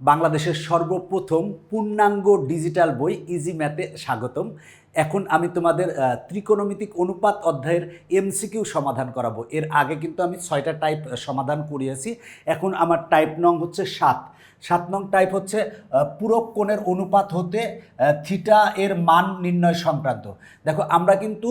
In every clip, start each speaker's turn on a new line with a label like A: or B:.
A: বাংলাদেশের সর্বপ্রথম পূর্ণাঙ্গ ডিজিটাল বই ইজি ম্যাথে স্বাগতম। এখন আমি তোমাদের ত্রিকোণমিতিক অনুপাত অধ্যায়ের এমসিকিউ সমাধান করাবো। এর আগে কিন্তু আমি ছয়টা টাইপ সমাধান করিয়েছি। এখন আমার টাইপ নং হচ্ছে সাত। সাত নং টাইপ হচ্ছে পূরক কোণের অনুপাত হতে থিটা এর মান নির্ণয় সংক্রান্ত। দেখো, আমরা কিন্তু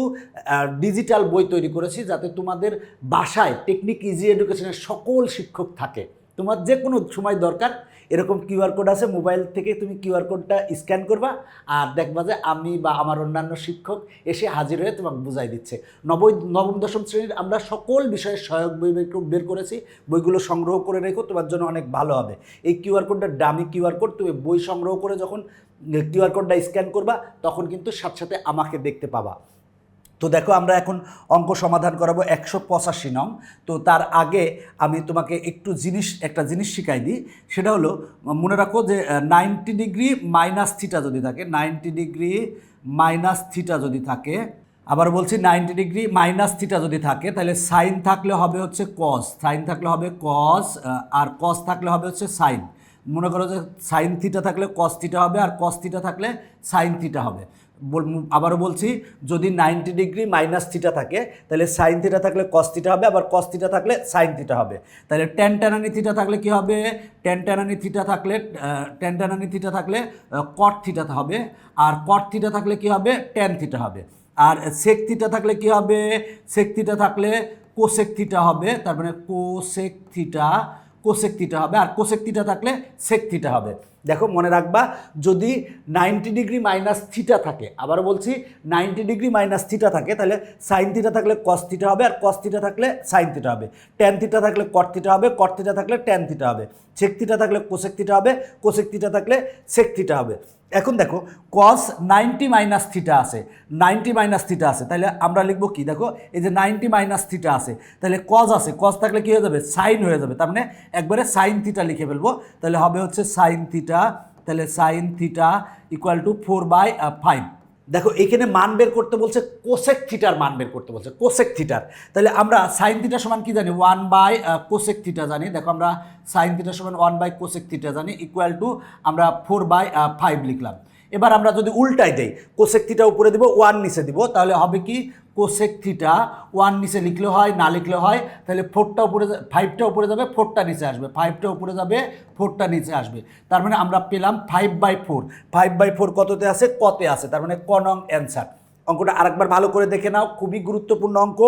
A: ডিজিটাল বই তৈরি করেছি যাতে তোমাদের বাসায় টেকনিক ইজি এডুকেশনের সকল শিক্ষক থাকে। তোমার যে কোনো সময় দরকার এরকম কিউআর কোড আছে, মোবাইল থেকে তুমি কিউআর কোডটা স্ক্যান করবা আর দেখবা যে আমি বা আমার অন্যান্য শিক্ষক এসে হাজির হয়ে তোমাকে বুঝাই দিচ্ছে। নবম নবম, দশম শ্রেণির আমরা সকল বিষয়ে সহায়ক বই বের করেছি, বইগুলো সংগ্রহ করে রেখো, তোমার জন্য অনেক ভালো হবে। এই কিউআর কোডটা ডামি কিউআর কোড, তুমি বই সংগ্রহ করে যখন কিউআর কোডটা স্ক্যান করবা, তখন কিন্তু সাথে সাথে আমাকে দেখতে পাবা। তো দেখো আমরা এখন অঙ্ক সমাধান করাবো একশো পঁচাশি নং। তো তার আগে আমি তোমাকে একটু জিনিস, একটা জিনিস শিখাই দিই। সেটা হলো, মনে রাখো যে নাইনটি ডিগ্রি মাইনাস থিটা যদি থাকে নাইনটি ডিগ্রি মাইনাস থিটা যদি থাকে, আবার বলছি নাইনটি ডিগ্রি মাইনাস থিটা যদি থাকে, তাহলে সাইন থাকলে হবে হচ্ছে কস সাইন থাকলে হবে কস আর কস থাকলে হবে হচ্ছে সাইন মনে করো যে সাইন থিটা থাকলে কস থিটা হবে, আর কস থিটা থাকলে সাইন থিটা হবে। আবারও বলছি, যদি নাইনটি ডিগ্রি মাইনাস থিটা থাকে, তাহলে সাইন থিটা থাকলে কস থিটা হবে, আবার কস থিটা থাকলে সাইন থিটা হবে। তাহলে টেন ট্যানানি থিটা থাকলে কি হবে? টেন ট্যানানি থিটা থাকলে টেন ট্যানানি থিটা থাকলে কট থিটা হবে, আর কট থিটা থাকলে কি হবে? টেন থিটা হবে। আর সেক থিটা থাকলে কি হবে? সেক থিটা থাকলে কোসেক থিটা হবে, তার মানে কোসেক থিটা কোসেক থিটা হবে, আর কোসেক থিটা থাকলে সেক থিটা হবে। দেখো মনে রাখবা, যদি নাইনটি ডিগ্রি মাইনাস থিটা থাকে আবার বলছি নাইনটি ডিগ্রি মাইনাস থিটা থাকে, তাহলে সাইন থিটা থাকলে কস থিটা হবে আর কস থিটা থাকলে সাইন থিটা হবে। ট্যান থিটা থাকলে কট থিটা হবে কট থিটা থাকলে ট্যান থিটা হবে। সেক থিটা থাকলে কোসেক থিটা হবে কোসেক থিটা থাকলে সেক থিটা হবে। এখন দেখো কস নাইনটি মাইনাস থিটা আছে। নাইনটি মাইনাস থিটা আছে। তাহলে আমরা লিখব কি? দেখো, এই যে নাইনটি মাইনাস থিটা আছে। তাহলে কজ আছে। কজ থাকলে কী হয়ে যাবে? সাইন হয়ে যাবে। তার মানে একবারে সাইন থিটা লিখে ফেলব। তাহলে হবে হচ্ছে সাইন থিটা তাহলে sine theta equal to four by five দেখো, এখানে মান বের করতে বলছে কোসেক থিটার মান বের করতে বলছে কোসেক থিটার তাহলে আমরা সাইন থিটা সমান কি জানি? ওয়ান বাই কোসেক থিটা জানি। দেখো, আমরা সাইন থিটা সমান ওয়ান বাই কোসেক থিটা জানি ইকুয়াল টু আমরা ফোর বাই ফাইভ লিখলাম। এবার আমরা যদি উল্টাই দেই কোসেক থিটা উপরে দিব ওয়ান নিচে দিব, তাহলে হবে কি? কোসেক থিটা ওয়ান নিচে লিখলে হয়, না লিখলে হয়, তাহলে ফোরটা উপরে ফাইভটা উপরে যাবে ফোরটা নিচে আসবে ফাইভটা উপরে যাবে ফোরটা নিচে আসবে। তার মানে আমরা পেলাম five by four five by four কততে আছে? কতে আছে, তার মানে ক নং অ্যান্সার অঙ্কটা আরেকবার ভালো করে দেখে নাও, খুবই গুরুত্বপূর্ণ অঙ্ক।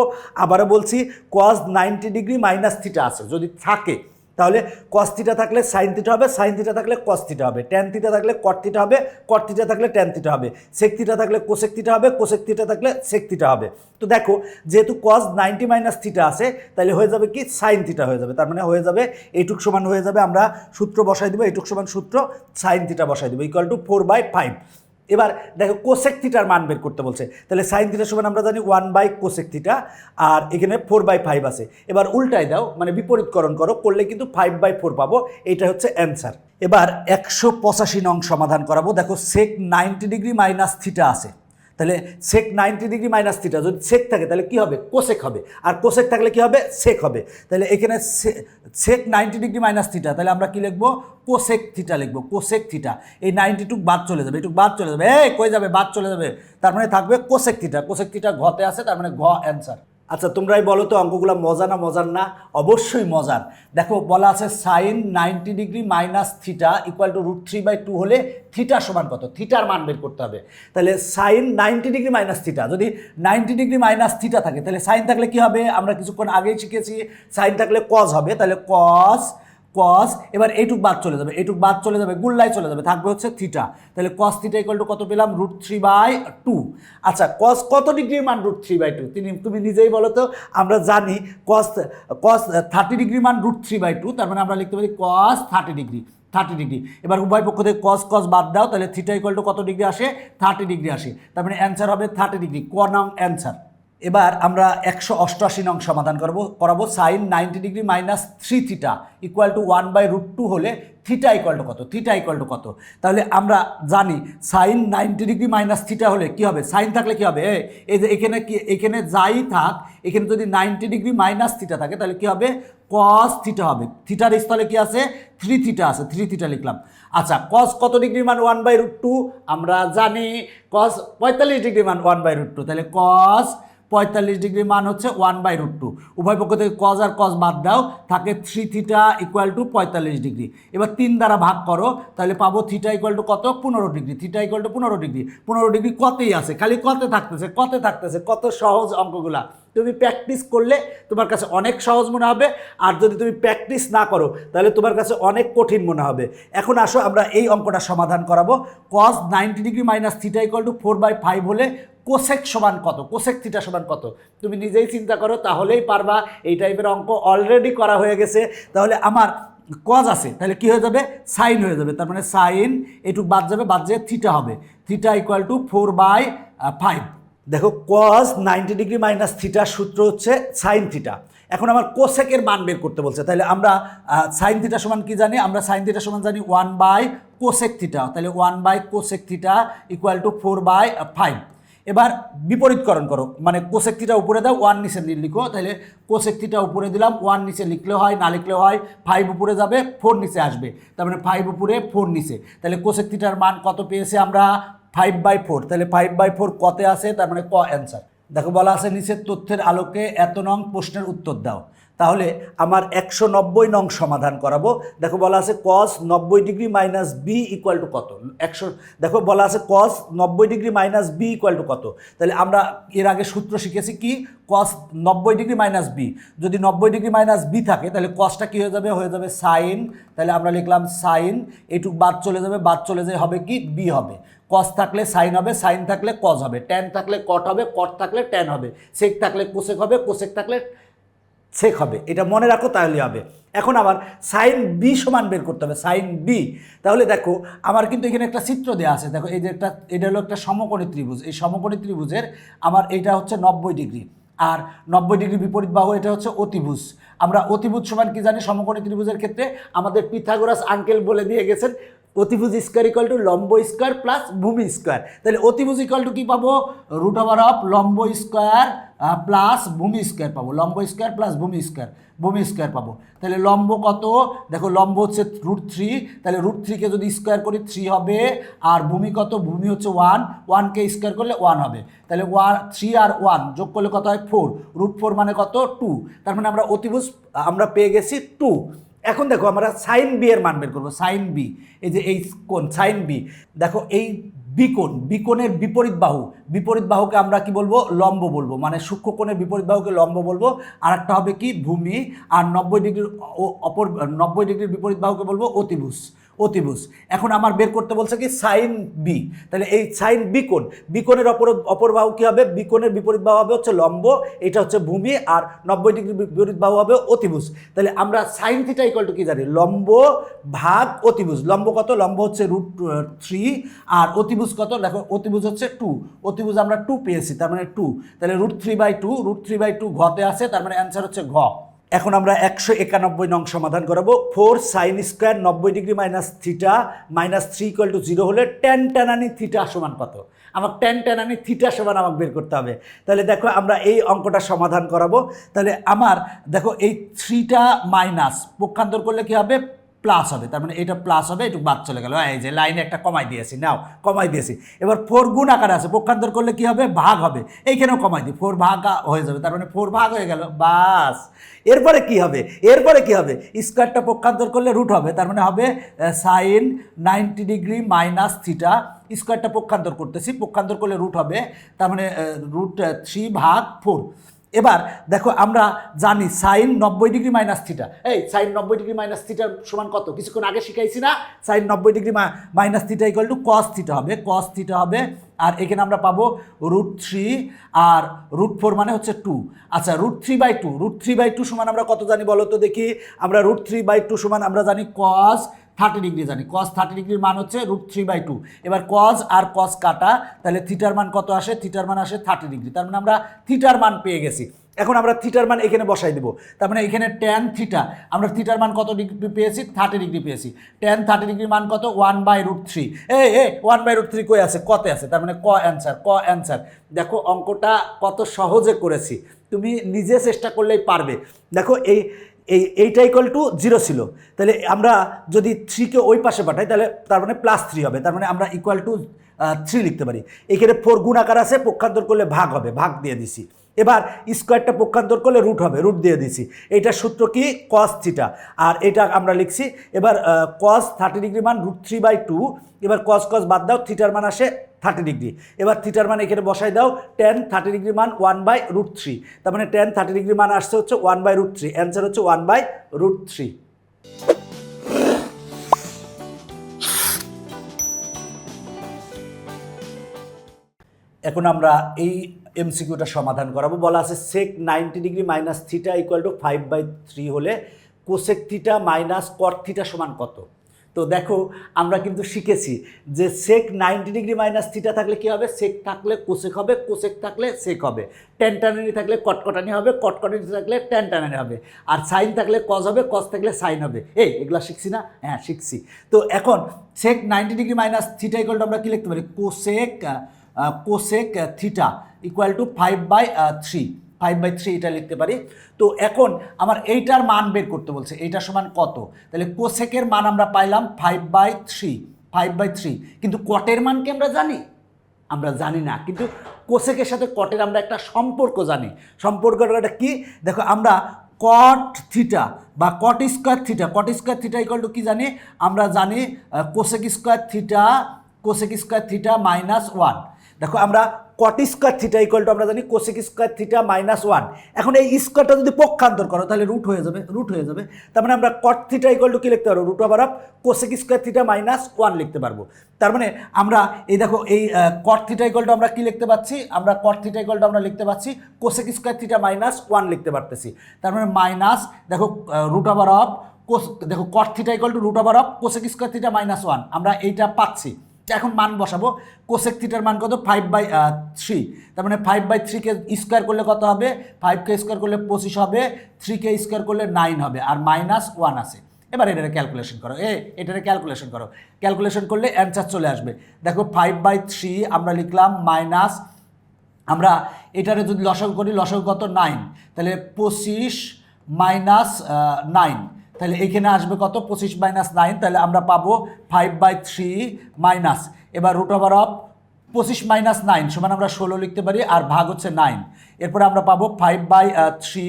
A: আবারও বলছি cos ninety degree minus theta আছে, যদি থাকে তাহলে কস থিটা থাকলে সাইন থিটা হবে সাইন থিটা থাকলে কস থিটা হবে। ট্যান থিটা থাকলে কট থিটা হবে কট থিটা থাকলে ট্যান থিটা হবে। সেক থিটা থাকলে কোসেক থিটা হবে কোসেক থিটা থাকলে সেক থিটা হবে। তো দেখো, যেহেতু কস নাইনটি মাইনাস থিটা আছে, তাহলে হয়ে যাবে কি? সাইন থিটা হয়ে যাবে। তার মানে হয়ে যাবে, এইটুক সমান হয়ে যাবে, আমরা সূত্র বসাই দেবো, এইটুক সমান সূত্র সাইন থিটা বসাই দেবো equal to four by five এবার দেখো কোসেক থিটার মান বের করতে বলছে। তাহলে সাইন থিটার সমান আমরা জানি ওয়ান বাই কোসেক থিটা আর এখানে ফোর বাই ফাইভ আছে। এবার উল্টায় দাও মানে বিপরীতকরণ করো, করলে কিন্তু ফাইভ বাই ফোর পাবো এটা হচ্ছে অ্যান্সার এবার একশো পঁচাশি নং সমাধান করাবো। দেখো sec ninety degree minus theta আছে। তাহলে sec ninety degree minus theta যদি সেক থাকে, তাহলে কী হবে? কোসেক হবে। আর কোসেক থাকলে কী হবে? সেক হবে। তাহলে এখানে sec ninety degree minus theta তাহলে আমরা কী লিখব? কোসেক থিটা লিখব কোসেক থিটা এই নাইনটি টুক বাদ চলে যাবে এটুক বাদ চলে যাবে। এই কয়ে যাবে? বাদ চলে যাবে। তার মানে থাকবে কোসেক থিটা কোসেক থিটা ঘতে আছে, তার মানে ঘ অ্যান্সার আচ্ছা তোমরাই বলো তো অঙ্কগুলো মজা না মজার না? অবশ্যই মজার। দেখো, বলা আছে sine ninety degree minus theta equal to root three by two হলে থিটা সমান কত? থিটার মান বের করতে হবে। তাহলে sine ninety degree minus theta যদি নাইনটি ডিগ্রি মাইনাস থিটা থাকে, তাহলে সাইন থাকলে কি হবে? আমরা কিছুক্ষণ আগেই শিখেছি সাইন থাকলে কজ হবে, তাহলে কস কস এবার এইটুক বাদ চলে যাবে, এইটুক বাদ চলে যাবে, গুল্লাই চলে যাবে, থাকবে হচ্ছে থিটা তাহলে কস থিটা ইকুয়াল টু কত পেলাম? রুট থ্রি বাই টু আচ্ছা কস কত ডিগ্রির মান রুট থ্রি বাই টু তিনি, তুমি নিজেই বলো তো, আমরা জানি কস কস থার্টি ডিগ্রি মান রুট থ্রি বাই টু তার মানে আমরা লিখতে পারি cos thirty degree thirty degree এবার উভয় পক্ষ থেকে কস কস বাদ দাও, তাহলে থিটা ইকুয়াল টু কত ডিগ্রি আসে? থার্টি ডিগ্রি আসে। তার মানে অ্যান্সার হবে থার্টি ডিগ্রি ক নং অ্যান্সার এবার আমরা একশো অষ্টআশি নং সমাধান করব, করাবো sine ninety degree minus three theta equal to one by root two হলে থিটা ইকুয়াল টু কত? থিটা ইকুয়াল টু কত? তাহলে আমরা জানি sine ninety degree minus theta হলে কি হবে? সাইন থাকলে কি হবে? এই যে এখানে কি, এখানে যাই থাক, এখানে যদি নাইনটি ডিগ্রি মাইনাস থিটা থাকে, তাহলে কি হবে? কস থিটা হবে। থিটার স্থলে কি আছে? থ্রি থিটা আছে। থ্রি থিটা লিখলাম। আচ্ছা কস কত ডিগ্রি মান ওয়ান বাই রুট টু আমরা জানি কস পঁয়তাল্লিশ ডিগ্রি মান ওয়ান বাই রুট টু তাহলে কস পঁয়তাল্লিশ ডিগ্রি মান হচ্ছে ওয়ান বাই রুট টু উভয় পক্ষ থেকে কজ আর কজ বাদ দাও, থাকে থ্রি থিটা ইকুয়াল টু পঁয়তাল্লিশ ডিগ্রি। এবার তিন দ্বারা ভাগ করো, তাহলে পাবো থিটা ইকুয়াল টু কত? পনেরো ডিগ্রি। থিটা ইকুয়াল টু পনেরো ডিগ্রি। পনেরো ডিগ্রি কতেই আছে? খালি কতে থাকতেছে কতে থাকতেছে, কত সহজ অঙ্কগুলা। তুমি প্র্যাকটিস করলে তোমার কাছে অনেক সহজ মনে হবে, আর যদি তুমি প্র্যাকটিস না করো, তাহলে তোমার কাছে অনেক কঠিন মনে হবে। এখন আসো, আমরা এই অঙ্কটা সমাধান করাবো। Cos ninety degree minus theta equal to four by five হলে কোসেক সমান কত? কোসেক থিটা সমান কত? তুমি নিজেই চিন্তা করো, তাহলেই পারবা। এই টাইপের অঙ্ক অলরেডি করা হয়ে গেছে। তাহলে আমার কজ আছে, তাহলে কি হয়ে যাবে? সাইন হয়ে যাবে। তার মানে সাইন এটুক বাদ যাবে, বাদ যেয়ে থিটা হবে। Theta equal to four by five দেখো কজ নাইনটি ডিগ্রি মাইনাস থিটার সূত্র হচ্ছে সাইন থিটা। এখন আমার কোসেকের মান বের করতে বলছে। তাহলে আমরা সাইন থিটা সমান কি জানি? আমরা সাইন থিটা সমান জানি ওয়ান বাই কোসেক থিটা। তাহলে one by cosec theta equal to four by five এবার বিপরীতকরণ করো। মানে থিটা উপরে দাও ওয়ান নিচে লিখো তাহলে থিটা উপরে দিলাম ওয়ান নিচে লিখলে হয়, না লিখলে হয় ফাইভ উপরে যাবে ফোর নিচে আসবে। তার মানে ফাইভ উপরে ফোর নিচে। তাহলে কোসেক থিটার মান কত পেয়েছে আমরা? ফাইভ বাই ফোর তাহলে ফাইভ বাই ফোর কতে আছে তার মানে ক অ্যান্সার দেখো বলা আছে, নিচের তথ্যের আলোকে এত নং প্রশ্নের উত্তর দাও। তাহলে আমার একশো নব্বই নং সমাধান করাবো। দেখো বলা আছে কস নব্বই degree minus B equal to কত? একশো, দেখো বলা আছে কস নব্বই degree minus B equal to কত? তাহলে আমরা এর আগে সূত্র শিখেছি কি? কস নব্বই ডিগ্রি মাইনাস বি যদি নব্বই ডিগ্রি মাইনাস বি থাকে, তাহলে কসটা কী হয়ে যাবে? হয়ে যাবে সাইন তাহলে আমরা লিখলাম সাইন এটুক বাদ চলে যাবে। বাদ চলে যায় হবে কি? বি হবে। কস থাকলে সাইন হবে সাইন থাকলে কজ হবে। ট্যান থাকলে কট হবে কট থাকলে ট্যান হবে। সেক থাকলে কোসেক হবে কোসেক থাকলে সেক হবে। এটা মনে রাখো, তাহলে হবে। এখন আবার সাইন বি সমান বের করতে হবে সাইন বি তাহলে দেখো, আমার কিন্তু এখানে একটা চিত্র দেওয়া আছে। দেখো, এই যে একটা, এটা হলো একটা সমকোণী ত্রিভুজ। এই সমকোণী ত্রিভুজের আমার এটা হচ্ছে নব্বই ডিগ্রি। আর নব্বই ডিগ্রি বিপরীত বাহু এটা হচ্ছে অতিভুজ। আমরা অতিভুজ সমান কি জানি? সমকোণী ত্রিভুজের ক্ষেত্রে আমাদের পিথাগোরাস আঙ্কেল বলে দিয়ে গেছেন অতিভুজ স্কোয়ার ইকাল টু লম্ব স্কোয়ার প্লাস ভূমি স্কোয়ার তাহলে অতিভুজ ইকাল টু কী পাবো? রুট ওভার অফ লম্ব স্কোয়ার প্লাস ভূমি স্কোয়ার পাবো। লম্ব স্কোয়ার প্লাস ভূমি স্কোয়ার ভূমি স্কোয়ার পাবো। তাহলে লম্ব কত? দেখো লম্ব হচ্ছে রুট থ্রি তাহলে রুট থ্রিকে যদি স্কোয়ার করি থ্রি হবে। আর ভূমি কত? ভূমি হচ্ছে ওয়ান ওয়ানকে স্কোয়ার করলে ওয়ান হবে। তাহলে ওয়ান থ্রি আর ওয়ান যোগ করলে কত হয়? ফোর রুট ফোর মানে কত? টু তার মানে আমরা অতিভুজ, আমরা পেয়ে গেছি টু এখন দেখো আমরা সাইন বি এর মান বের করব সাইন বি এই যে এই কোন সাইন বি দেখো এই বিকোণ বিকোণের বিপরীত বাহু, বিপরীত বাহুকে আমরা কি বলব? লম্ব বলব মানে সূক্ষ্মকোণের বিপরীত বাহুকে লম্ব বলব। আর একটা হবে কি? ভূমি, আর নব্বই ডিগ্রির অপর, নব্বই ডিগ্রির বিপরীত বাহুকে বলব অতিভুজ। অতিভুজ। এখন আমার বের করতে বলছে কি, সাইন বি তাহলে এই সাইন বিকোণ বিকোণের অপর অপর বাহু কী হবে? বিকোণের বিপরীত বাহু হবে হচ্ছে লম্ব, এটা হচ্ছে ভূমি, আর নব্বই ডিগ্রি বিপরীত বাহু হবে অতিভুজ। তাহলে আমরা সাইন থিটা ইকুয়াল টু কি জানি? লম্ব ভাগ অতিভুজ। লম্ব কত? লম্ব হচ্ছে রুট থ্রি আর অতিভুজ কত? দেখো, অতিভুজ হচ্ছে টু অতিভুজ আমরা টু পেয়েছি, তার মানে টু তাহলে root three by two root three by two ঘতে আছে, তার মানে অ্যান্সার হচ্ছে ঘ। এখন আমরা একশো একানব্বই নং সমাধান করাবো। ফোর সাইন স্কোয়ার নব্বই degree minus theta, minus three equal to zero হলে টেন টেনানি থিটা সমান কত? আমার টেন টেনানি থিটা সমান আমাকে বের করতে হবে। তাহলে দেখো আমরা এই অঙ্কটা সমাধান করাবো। তাহলে আমার, দেখো এই থ্রিটা মাইনাস, পক্ষান্তর করলে কী হবে? প্লাস হবে। তার মানে এটা প্লাস হবে একটু বাদ চলে গেল। এই যে লাইনে একটা কমাই দিয়েছি, নাও, কমাই দিয়েছি। এবার ফোর গুণ আকারে আছে, পক্ষান্তর করলে কি হবে? ভাগ হবে। এইখানেও কমাই দিই ফোর ভাগ হয়ে যাবে। তার মানে ফোর ভাগ হয়ে গেল, বাস। এরপরে কি হবে? এরপরে কি হবে? স্কোয়ারটা পক্ষান্তর করলে রুট হবে, তার মানে হবে sine ninety degree minus theta স্কোয়ারটা পক্ষান্তর করতেছি, পক্ষান্তর করলে রুট হবে, তার মানে রুট থ্রি ভাগ ফোর এবার দেখো আমরা জানি সাইন নব্বই ডিগ্রি মাইনাস থিটা এই, সাইন নব্বই ডিগ্রি মাইনাস থিটার সমান কত? কিছুক্ষণ আগে শিখাইছি না। সাইন নব্বই degree minus theta equal to cos theta হবে। কস থিটা হবে। আর এখানে আমরা পাবো রুট থ্রি আর রুট ফোর মানে হচ্ছে টু আচ্ছা root three by two root three by two সমান আমরা কত জানি বলো তো দেখি? আমরা রুট থ্রি বাই টু সমান আমরা জানি কস থার্টি ডিগ্রি জানি। কস থার্টি ডিগ্রির মান হচ্ছে রুট থ্রি বাই টু এবার কজ আর কস কাটা, তাহলে থিটার মান কত আসে? থিটার মান আসে থার্টি ডিগ্রি তার মানে আমরা থিটার মান পেয়ে গেছি। এখন আমরা থিটার মান এখানে বসাই দেবো। তার মানে এখানে ট্যান থিটা আমরা থিটার মান কত ডিগ্রি পেয়েছি? থার্টি ডিগ্রি পেয়েছি। ট্যান থার্টি ডিগ্রির মান কত? ওয়ান বাই রুট থ্রি এ এ ওয়ান বাই রুট থ্রি কই আছে? কতে আছে। তার মানে ক অ্যান্সার ক অ্যান্সার দেখো, অঙ্কটা কত সহজে করেছি। তুমি নিজে চেষ্টা করলেই পারবে। দেখো, এই এই, এইটা ইকুয়াল টু জিরো ছিল। তাহলে আমরা যদি থ্রিকে ওই পাশে পাঠাই, তাহলে তার মানে প্লাস থ্রি হবে। তার মানে আমরা ইকুয়াল টু থ্রি লিখতে পারি। এখানে ফোর গুণ আকার আছে, পক্ষান্তর করলে ভাগ হবে, ভাগ দিয়ে দিছি। এবার স্কোয়ারটা পক্ষান্তর করলে রুট হবে রুট দিয়ে দিছি। এইটার সূত্র কি? কস থিটা আর এটা আমরা লিখছি, এবার কস থার্টি ডিগ্রি মান রুট থ্রি বাই টু এবার কস কস বাদ দাও থিটার মান আসে থার্টি ডিগ্রি। এবার থিটার মান এখানে বসাই দাও টেন থার্টি ডিগ্রি মান ওয়ান বাই রুট থ্রি তার মানে টেন থার্টি ডিগ্রি মান আসছে হচ্ছে one by root three answer হচ্ছে ওয়ান বাই রুট থ্রি এখন আমরা এই এমসিকিউটা সমাধান করাবো। বলা আছে sec ninety degree minus theta equal to five by three হলে cosec theta minus cot theta সমান কত? তো দেখো, আমরা কিন্তু শিখেছি যে sec ninety degree minus theta থাকলে কী হবে? সেক থাকলে কোসেক হবে কোসেক থাকলে সেক হবে। টেন টানানি থাকলে কটকটানি হবে, কটকটানি থাকলে টেন টানানি হবে। আর সাইন থাকলে কজ হবে কজ থাকলে সাইন হবে। এই, এগুলো শিখছি না? হ্যাঁ শিখছি। তো এখন sec ninety degree minus theta equal to আমরা কী লিখতে পারি? Cosec cosec theta equal to five by three five by three এটা লিখতে পারি। তো এখন আমার এইটার মান বের করতে বলছে এইটার সমান কত? তাহলে কোসেকের মান আমরা পাইলাম five by three five by three কিন্তু কটের মান কি আমরা জানি? আমরা জানি না, কিন্তু কোসেকের সাথে কটের আমরা একটা সম্পর্ক জানি। সম্পর্কটা কি? দেখো আমরা কট থিটা বা cot square theta cot square theta equal to কী জানি? আমরা জানি cosec square theta cosec square theta minus one দেখো আমরা cot square theta equal to আমরা জানি cosec square theta minus one এখন এই স্কোয়ারটা যদি পক্ষান্তর করো, তাহলে রুট হয়ে যাবে রুট হয়ে যাবে। তার মানে আমরা কট থিটা ইকুয়াল টু কী লিখতে পারব? Root over of cosec square theta minus one লিখতে পারব। তার মানে আমরা এই দেখো, এই কট থিটা ইকুয়াল টু আমরা কী লিখতে পাচ্ছি? আমরা কট থিটা ইকুয়াল টু আমরা লিখতে পাচ্ছি cosec square theta minus one লিখতে পারতেছি। তার মানে মাইনাস দেখো রুট ওভার অফ কোস দেখো cot theta equal to root over of cosec square theta minus one আমরা এইটা পাচ্ছি। এখন মান বসাবো কোসেক থিটার মান কত? ফাইভ বাই থ্রি তার মানে ফাইভ বাই থ্রিকে স্কোয়ার করলে কত হবে? ফাইভকে স্কোয়ার করলে পঁচিশ হবে থ্রিকে স্কোয়ার করলে নাইন হবে, আর মাইনাস ওয়ান আছে। এবার এটারে ক্যালকুলেশন করো। এ, এটারে ক্যালকুলেশন করো। ক্যালকুলেশন করলে অ্যান্সার চলে আসবে। দেখো ফাইভ বাই থ্রি আমরা লিখলাম মাইনাস আমরা এটারে যদি লসক করি লসক কত? নাইন তাহলে পঁচিশ মাইনাস নাইন তাহলে এখানে আসবে কত? পঁচিশ মাইনাস নাইন তাহলে আমরা পাবো ফাইভ বাই থ্রি মাইনাস এবার রুট ওভার অফ পঁচিশ মাইনাস নাইন সমান আমরা ষোলো লিখতে পারি, আর ভাগ হচ্ছে নাইন এরপরে আমরা পাবো five by three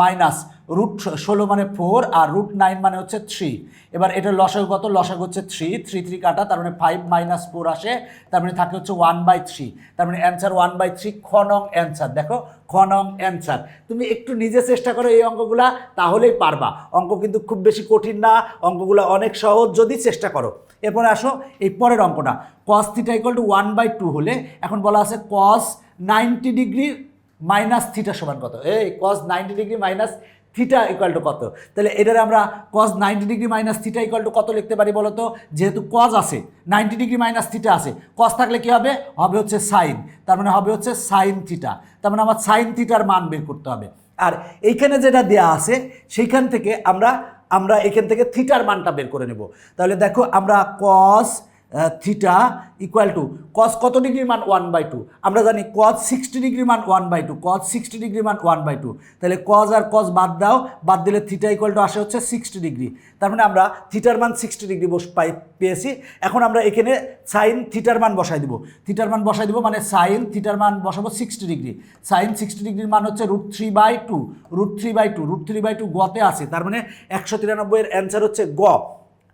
A: minus root ষোলো মানে ফোর আর রুট নাইন মানে হচ্ছে থ্রি এবার এটা লসাগু কত? লসাগু হচ্ছে থ্রি থ্রি থ্রি কাটা, তার মানে ফাইভ মাইনাস ফোর আসে, তার মানে থাকে হচ্ছে ওয়ান বাই থ্রি তার মানে অ্যান্সার ওয়ান বাই থ্রি খ নং অ্যান্সার দেখো, খ নং অ্যান্সার তুমি একটু নিজে চেষ্টা করো এই অঙ্কগুলা, তাহলেই পারবা। অঙ্ক কিন্তু খুব বেশি কঠিন না, অঙ্কগুলো অনেক সহজ, যদি চেষ্টা করো। এরপরে আসো এই পরের অঙ্কটা। Cos theta equal to one by two হলে, এখন বলা আছে cos ninety degree minus theta সমান কত? এই cos ninety degree minus theta equal to কত? তাহলে এটারে আমরা cos ninety degree minus theta equal to কত লিখতে পারি বলো তো যেহেতু কজ আছে নাইনটি ডিগ্রি মাইনাস থিটা আছে কস থাকলে কি হবে? হবে হচ্ছে সাইন তার মানে হবে হচ্ছে সাইন থিটা তার মানে আমার সাইন থিটার মান বের করতে হবে। আর এইখানে যেটা দেয়া আছে, সেইখান থেকে আমরা আমরা এখান থেকে থিটার মানটা বের করে নেব। তাহলে দেখো আমরা cos theta equal to cos কত ডিগ্রি মান ওয়ান বাই টু আমরা জানি কস সিক্সটি ডিগ্রি মান one by two cos sixty degree মান ওয়ান বাই টু তাহলে কজ আর কস বাদ দাও, বাদ দিলে থিটা ইকুয়াল টু আসে হচ্ছে সিক্সটি ডিগ্রি তার মানে আমরা থিটার মান সিক্সটি ডিগ্রি বস পাই পেয়েছি। এখন আমরা এখানে সাইন থিটার মান বসাই দিব। থিটার মান বসাই দিব মানে সাইন থিটার মান বসাবো সিক্সটি ডিগ্রি সাইন সিক্সটি ডিগ্রির মান হচ্ছে root three by two root three by two root three by two গতে আছে। তার মানে একশো তিরানব্বইয়ের অ্যান্সার হচ্ছে গ।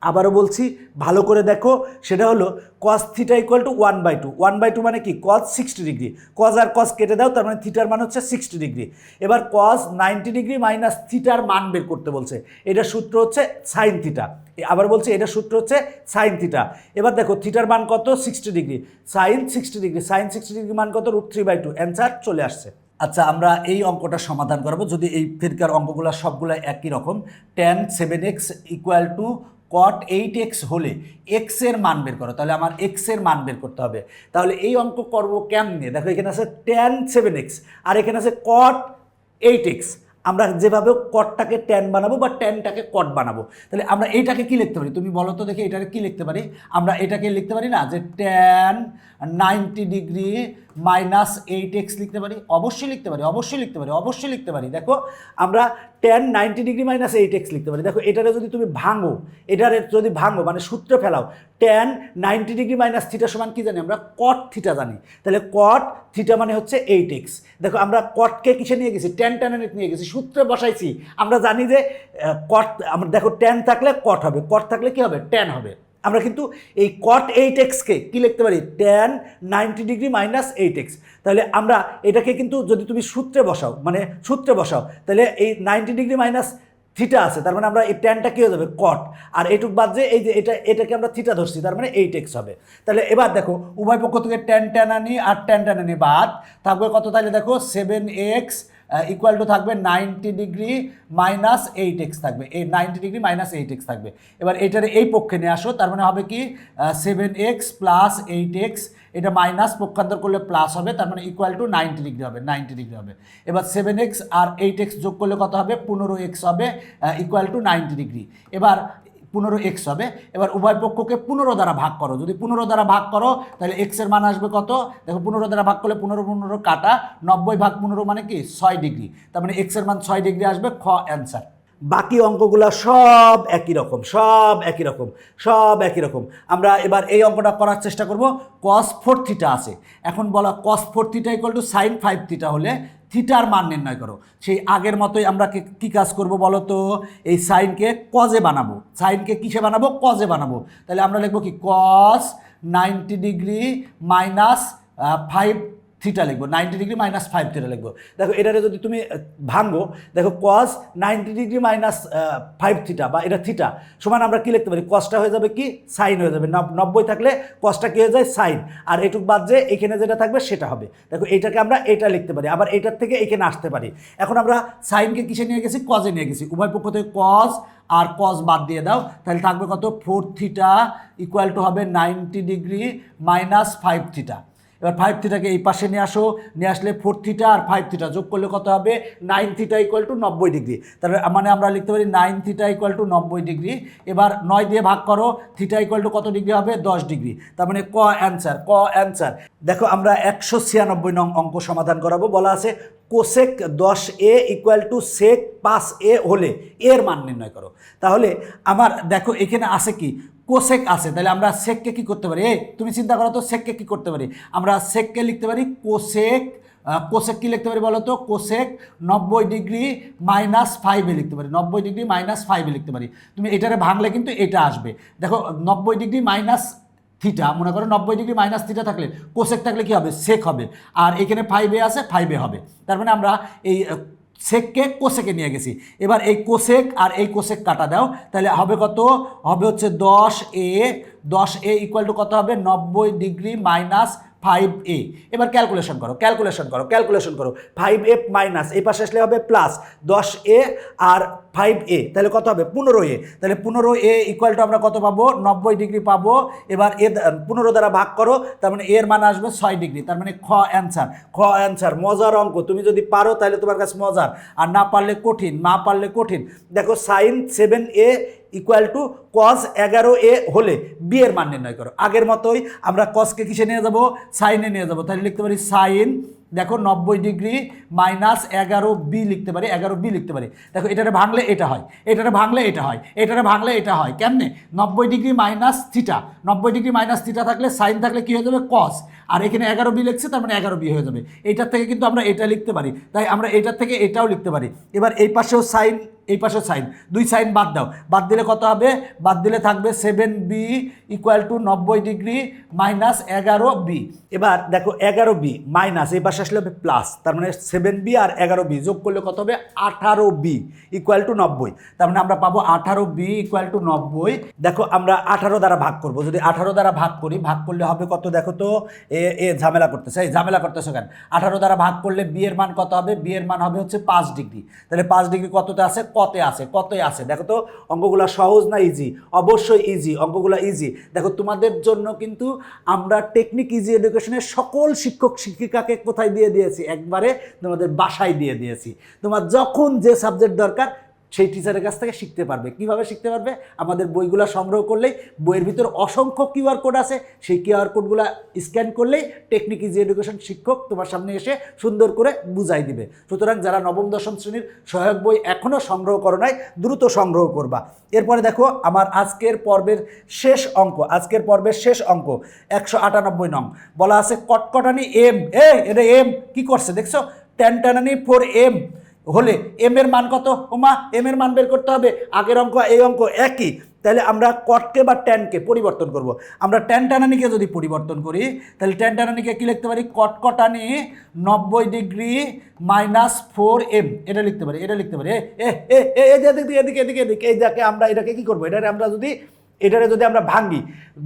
A: আবারও বলছি, ভালো করে দেখো, সেটা হলো cos theta equal to one by two one by two মানে কি? কস সিক্সটি ডিগ্রি কজ আর কস কেটে দাও, তার মানে থিটার মান হচ্ছে সিক্সটি ডিগ্রি এবার কস নাইনটি ডিগ্রি মাইনাস থিটার মান বের করতে বলছে। এটার সূত্র হচ্ছে সাইন থিটা আবার বলছি এটার সূত্র হচ্ছে সাইন থিটা এবার দেখো থিটার মান কত? Sixty degree sine sixty degree sine sixty degree মান কত? Root three by two answer চলে আসছে। আচ্ছা আমরা এই অঙ্কটা সমাধান করব। যদি এই ফেরকার অঙ্কগুলো সবগুলো একই রকম tan seven X equal to cot eight X হলে এক্সের মান বের করো, তাহলে আমার এক্সের মান বের করতে হবে। তাহলে এই অঙ্ক করব কেমনে? দেখো, এখানে আছে টেন সেভেন এক্স আর এখানে আছে কট এইট এক্স আমরা যেভাবে কটটাকে ট্যান বানাবো বা ট্যানটাকে কট বানাবো। তাহলে আমরা এইটাকে কি লিখতে পারি? তুমি বলো তো দেখি, এটাকে কি লিখতে পারি? আমরা এটাকে লিখতে পারি না যে tan ninety degree minus eight X লিখতে পারি। অবশ্যই লিখতে পারি, অবশ্যই লিখতে পারি, অবশ্যই লিখতে পারি। দেখো, আমরা tan ninety degree minus eight X লিখতে পারি। দেখো, এটারে যদি তুমি ভাঙো, এটারে যদি ভাঙো মানে সূত্রে ফেলাও, tan ninety degree minus theta সমান কি জানি? আমরা কট থিটা জানি। তাহলে কট থিটা মানে হচ্ছে এইট এক্স। দেখো, আমরা কটকে কিসে নিয়ে গেছি? টেন টেনে নিয়ে গেছি। সূত্রে বসাইছি। আমরা জানি যে কট আমরা দেখো, টেন থাকলে কট হবে। কট থাকলে কি হবে? টেন হবে। আমরা কিন্তু এই কট এইট এক্সকে কী লিখতে পারি? Tan ninety degree minus eight X তাহলে আমরা এটাকে কিন্তু যদি তুমি সূত্রে বসাও মানে সূত্রে বসাও, তাহলে এই নাইনটি ডিগ্রি মাইনাস থিটা আছে। তার মানে আমরা এই ট্যানটা কী হয়ে যাবে? কট আর এইটুক বাদ যে এই যে এটা, এটাকে আমরা থিটা ধরছি, তার মানে এইট এক্স হবে। তাহলে এবার দেখো, উভয় পক্ষ থেকে ট্যান ট্যান আনি আর ট্যান ট্যান আনি বাদ। থাকবে কত তাহলে দেখো? সেভেন এক্স ইকুয়াল টু থাকবে ninety degree minus eight X থাকবে। এই ninety degree minus eight X থাকবে। এবার এটার এই পক্ষে নিয়ে আসো, তার মানে হবে কি? Seven X plus eight X এটা মাইনাস পক্ষান্তর করলে প্লাস হবে, তার মানে ইকুয়াল টু নাইনটি ডিগ্রি হবে নাইনটি ডিগ্রি হবে। এবার সেভেন এক্স আর এইট এক্স যোগ করলে কত হবে? পনেরো এক্স হবে ইকুয়াল টু নাইনটি ডিগ্রি এবার পনেরো এক্স হবে। এবার উভয় পক্ষকে পনেরো দ্বারা ভাগ করো। যদি পনেরো দ্বারা ভাগ করো, তাহলে এক্সের মান আসবে কত? দেখো, পনেরো দ্বারা ভাগ করলে পনেরো পনেরো কাটা। নব্বই ভাগ পনেরো মানে কি? ছয় ডিগ্রি। তার মানে এক্সের মান ছয় ডিগ্রি আসবে, খ অ্যান্সার। বাকি অঙ্কগুলো সব একই রকম, সব একই রকম, সব একই রকম। আমরা এবার এই অঙ্কটা করার চেষ্টা করব। কস ফোর থিটা আছে। এখন বলা cos four theta equal to sine five theta হলে থিটার মান নির্ণয় করো। সেই আগের মতোই আমরা কি- কাজ করব বলো তো? এই সাইনকে কজে বানাবো। সাইনকে কিসে বানাবো? কজে বানাবো। তাহলে আমরা লিখব কি cos ninety degree minus five theta লিখব ninety degree minus five theta লিখব। দেখো এটারে যদি তুমি ভাঙো, দেখো cos ninety degree minus five theta বা এটা থিটা সমান আমরা কি লিখতে পারি? কসটা হয়ে যাবে কি? সাইন হয়ে যাবে। নব- নব্বই থাকলে কসটা কী হয়ে যায়? সাইন আর এটুক বাদ যে এখানে যেটা থাকবে সেটা হবে। দেখো এইটাকে আমরা এটা লিখতে পারি। আবার এটার থেকে এখানে আসতে পারি। এখন আমরা সাইনকে কিসে নিয়ে গেছি? কজে নিয়ে গেছি। উভয় পক্ষ থেকে কজ আর কজ বাদ দিয়ে দাও। তাহলে থাকবে কত? ফোর থিটা ইকুয়াল টু হবে ninety degree minus five theta এবার ফাইভ থিটাকে এই পাশে নিয়ে আসো, নিয়ে আসলে ফোর থিটা আর ফাইভ থিটা যোগ করলে কত হবে? নাইন থিটা ইকুয়াল টু নব্বই ডিগ্রি তাহলে মানে আমরা লিখতে পারি নাইন থিটা ইকুয়াল টু নব্বই ডিগ্রি এবার নয় দিয়ে ভাগ করো থিটা ইকুয়াল টু কত ডিগ্রি হবে? দশ ডিগ্রি তার মানে ক অ্যান্সার ক অ্যান্সার দেখো আমরা একশো ছিয়ানব্বই নং অঙ্ক সমাধান করাবো। বলা আছে, কোসেক দশ এ ইকুয়াল টু সেক পাঁচ এ হলে এর মান নির্ণয় করো। তাহলে আমার, দেখো এখানে আছে কি? কোসেক আছে, তাহলে আমরা সেককে কি করতে পারি? এই, তুমি চিন্তা করো তো, সেককে কি করতে পারি? আমরা সেককে লিখতে পারি কোসেক কোসেক কি লিখতে পারি বলো তো? কোসেক নব্বই ডিগ্রি মাইনাস ফাইভে লিখতে পারি, নব্বই ডিগ্রি মাইনাস ফাইভে লিখতে পারি। তুমি এটারে ভাঙলে কিন্তু এটা আসবে। দেখো, নব্বই ডিগ্রি মাইনাস থিটা মনে করো নব্বই ডিগ্রি মাইনাস থিটা থাকলে কোসেক থাকলে কি হবে? সেক হবে। আর এখানে ফাইভে আছে ফাইভে হবে। তার মানে আমরা এই সেককে কোসেকে নিয়ে গেছি। এবার এই কোসেক আর এই কোসেক কাটা দাও, তাহলে হবে কত? হবে হচ্ছে দশ এ দশ এ ইকুয়াল টু কত হবে? নব্বই ডিগ্রি মাইনাস ফাইভ এ এবার ক্যালকুলেশন করো ক্যালকুলেশন করো ক্যালকুলেশন করো। ফাইভ এ মাইনাস এই পাশে আসলে হবে প্লাস দশ এ আর ফাইভ এ তাহলে কত হবে? পনেরো এ তাহলে পনেরো এ ইকুয়াল টু আমরা কত পাবো? নব্বই ডিগ্রি পাবো। এবার এ পনেরো দ্বারা ভাগ করো, তার মানে এর মান আসবে ছয় ডিগ্রি তার মানে খ অ্যান্সার খ অ্যান্সার মজার অঙ্ক। তুমি যদি পারো, তাহলে তোমার কাছে মজার। আর না পারলে কঠিন, না পারলে কঠিন। দেখো sine seven A equal to cos এগারো এ হলে বি এর মান নির্ণয় করো। আগের মতোই আমরা কসকে কিসে নিয়ে যাব? সাইনে নিয়ে যাব। তাহলে লিখতে পারি সাইন দেখো নব্বই ডিগ্রি মাইনাস এগারো বি লিখতে পারি, এগারো বি লিখতে পারি। দেখো এটারে ভাঙলে এটা হয়, এটারে ভাঙলে এটা হয়, এটারে ভাঙলে এটা হয়, কেমনে? নব্বই ডিগ্রি মাইনাস থিটা নব্বই ডিগ্রি মাইনাস থিটা থাকলে সাইন থাকলে কী হয়ে যাবে? কস আর এখানে এগারো বি লিখছে, তার মানে এগারো বি হয়ে যাবে। এইটার থেকে কিন্তু আমরা এটা লিখতে পারি। তাই আমরা এটার থেকে এটাও লিখতে পারি। এবার এই পাশেও সাইন এই পাশে সাইন। দুই সাইন বাদ দাও। বাদ দিলে কত হবে? বাদ দিলে থাকবে সেভেন বি ইকুয়াল টু নব্বই ডিগ্রি মাইনাস এগারো বি। এবার দেখো এগারো বি মাইনাস, এই পাশে আসলে হবে প্লাস। তার মানে সেভেন বি আর এগারো বি যোগ করলে কত হবে? আঠারো বি ইকুয়াল টু নব্বই। তার মানে আমরা পাবো আঠারো বি ইকুয়াল টু নব্বই। দেখো আমরা আঠারো দ্বারা ভাগ করব। যদি আঠারো দ্বারা ভাগ করি, ভাগ করলে হবে কত দেখো তো? এ এ ঝামেলা করতেছে। এই ঝামেলা করতেছে কেন? আঠারো দ্বারা ভাগ করলে বি এর মান কত হবে? বি এর মান হবে হচ্ছে পাঁচ ডিগ্রি। তাহলে পাঁচ ডিগ্রি কততে আছে? কতে আছে কতে আছে। দেখো তো, অঙ্কগুলো সহজ না ইজি অবশ্যই ইজি অঙ্কগুলো ইজি দেখো, তোমাদের জন্য কিন্তু আমরা টেকনিক ইজি এডুকেশনের সকল শিক্ষক শিক্ষিকাকে কোথায় দিয়ে দিয়েছি? একবারে তোমাদের বাসায় দিয়ে দিয়েছি। তোমার যখন যে সাবজেক্ট দরকার সেই টিচারের কাছ থেকে শিখতে পারবে। কীভাবে শিখতে পারবে? আমাদের বইগুলো সংগ্রহ করলেই, বইয়ের ভিতর অসংখ্য কিউআর কোড আছে। সেই কিউআর কোডগুলো স্ক্যান করলেই টেকনিক ইজি এডুকেশন শিক্ষক তোমার সামনে এসে সুন্দর করে বুঝাই দিবে। সুতরাং যারা নবম, দশম শ্রেণির সহায়ক বই এখনও সংগ্রহ করো নাই, দ্রুত সংগ্রহ করবা। এরপরে দেখো, আমার আজকের পর্বের শেষ অঙ্ক, আজকের পর্বের শেষ অঙ্ক, একশো আটানব্বই নং। বলা আছে কটকটানি এম এ এটা এম কি করছে দেখছ? ট্যানটানানি ফোর এম হলে এম এর মান কত? ওমা এম এর মান বের করতে হবে। আগের অঙ্ক, এই অঙ্ক একই। তাহলে আমরা কটকে বা ট্যানকে পরিবর্তন করব। আমরা ট্যান টানানিকে যদি পরিবর্তন করি, তাহলে ট্যান টানানিকে কী লিখতে পারি? কটকটানি নব্বই ডিগ্রি মাইনাস ফোর এম এটা লিখতে পারি, এটা লিখতে পারি। এ এদিকে এদিকে এদিকে এদিকে এই যাকে আমরা, এটাকে কী করব? এটাকে আমরা যদি এটারে যদি আমরা ভাঙি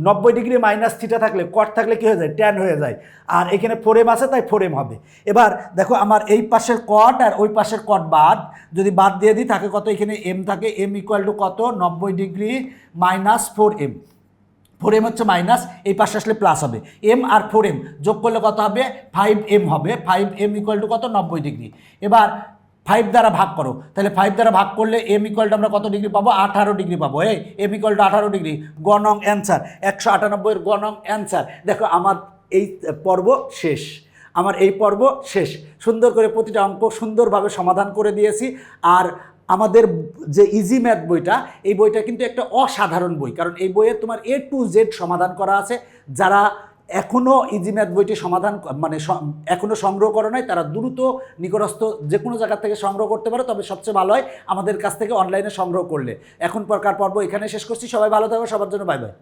A: নব্বই ডিগ্রি মাইনাস থিটা থাকলে কট থাকলে কী হয়ে যায়? ট্যান হয়ে যায়। আর এখানে ফোরেম আছে, তাই ফোরেম হবে। এবার দেখো, আমার এই পাশের কট আর ওই পাশের কট বাদ, যদি বাদ দিয়ে দিই, থাকে কত? এখানে এম থাকে এম ইকুয়াল টু কত? নব্বই degree minus four M four M হচ্ছে মাইনাস, এই পাশে আসলে প্লাস হবে। এম আর ফোর এম যোগ করলে কত হবে? ফাইভ এম হবে। ফাইভ এম ইকুয়াল টু কত? নব্বই ডিগ্রি। এবার ফাইভ দ্বারা ভাগ করো। তাহলে ফাইভ দ্বারা ভাগ করলে এম ইকুয়াল টু আমরা কত ডিগ্রি পাবো? আঠারো ডিগ্রি পাবো। এই এম ইকুয়াল টু আঠারো ডিগ্রি গণং অ্যান্সার একশো আটানব্বইয়ের গণং অ্যান্সার দেখো, আমার এই পর্ব শেষ। আমার এই পর্ব শেষ। সুন্দর করে প্রতিটা অঙ্ক সুন্দরভাবে সমাধান করে দিয়েছি। আর আমাদের যে ইজি ম্যাথ বইটা, এই বইটা কিন্তু একটা অসাধারণ বই। কারণ এই বইয়ে তোমার এ টু জেড সমাধান করা আছে। যারা এখনও ইজি বইটি সমাধান মানে এখনও সংগ্রহ করে নাই, তারা দ্রুত নিকটস্থ যে কোনো জায়গার থেকে সংগ্রহ করতে পারে, তবে সবচেয়ে ভালো হয় আমাদের কাছ থেকে অনলাইনে সংগ্রহ করলে। এখন প্রকার পর্ব এখানে শেষ করছি, সবাই ভালো থাকো, সবার জন্য বাই বাই